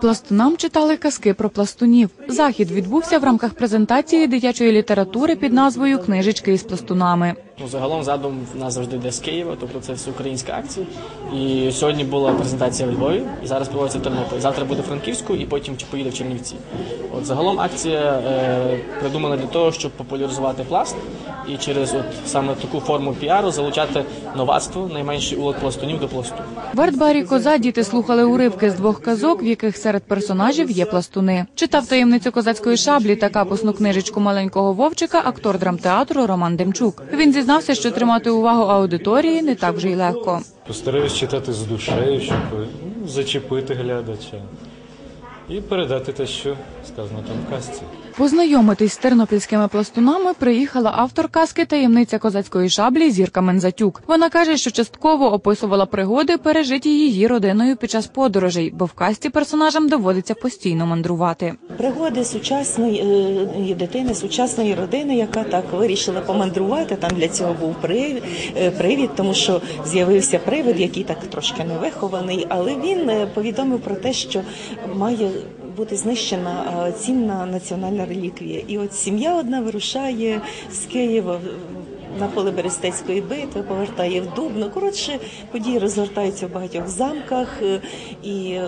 Пластунам читали казки про пластунів. Захід відбувся в рамках презентації дитячої літератури під назвою Книжечки із пластунами. Ну, загалом задум в нас завжди йде з Києва, тобто це всеукраїнська акція. І сьогодні була презентація в Львові, і зараз проводиться в Тернополі. Завтра буде Франківську і потім поїде в Чернівці. От загалом акція е, придумана для того, щоб популяризувати пласт і через от саме таку форму піару залучати новацтво, найменший улад пластунів до пласту. В артбарі Коза діти слухали уривки з двох казок, в яких серед персонажів є пластуни. Читав таємницю козацької шаблі та капусну книжечку маленького вовчика актор драмтеатру Роман Демчук. Він зізнався, що тримати увагу аудиторії не так вже й легко. Постараюсь читати з душею, щоб ну, зачепити глядача і передати те, що сказано там в казці. Познайомитись з тернопільськими пластунами приїхала автор казки таємниця козацької шаблі Зірка Мензатюк. Вона каже, що частково описувала пригоди, пережиті її родиною під час подорожей, бо в казці персонажам доводиться постійно мандрувати. Пригоди сучасної е, дитини, сучасної родини, яка так вирішила помандрувати. Там для цього був е, привід, тому що з'явився привид, який так трошки невихований, але він е, повідомив про те, що має бути знищена цінна національна реліквія. І от сім'я одна вирушає з Києва. На поле Берестецької битви повертає в Дубно. Коротше, події розгортаються в багатьох замках е, і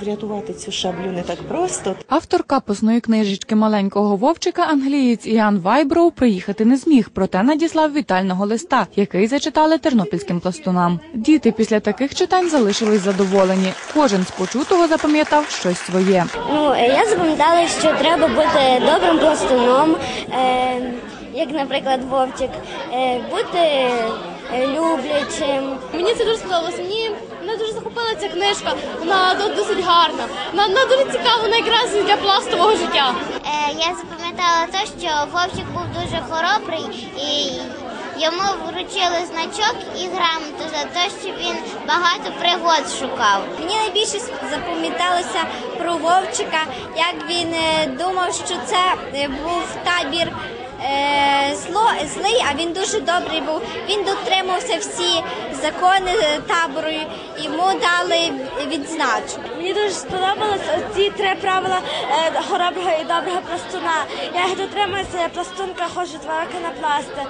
врятувати цю шаблю не так просто. Автор капусної книжечки маленького вовчика англієць Іан Вайброу приїхати не зміг, проте надіслав вітального листа, який зачитали тернопільським пластунам. Діти після таких читань залишились задоволені. Кожен з почутого запам'ятав щось своє. Ну, е, я запам'ятала, що треба бути добрим пластуном, е, як, наприклад, Вовчик, е, бути е, люблячим. Мені це дуже сподобалося. Мені мене дуже захопила ця книжка. Вона до- досить гарна. Вона, вона дуже цікава, вона якраз для пластового життя. Е, я запам'ятала те, що Вовчик був дуже хоробрий і йому вручили значок і грамоту за те, що він багато пригод шукав. Мені найбільше запам'яталося про Вовчика, як він е, думав, що це е, був табір. е, Зло злий, а він дуже добрий був. Він дотримався всі закони табору. Йому дали відзначку. Мені дуже сподобалися ці три правила хороброго і доброго пластуна. Я їх дотримуюся, я пластунка, ходжу два роки на пласти.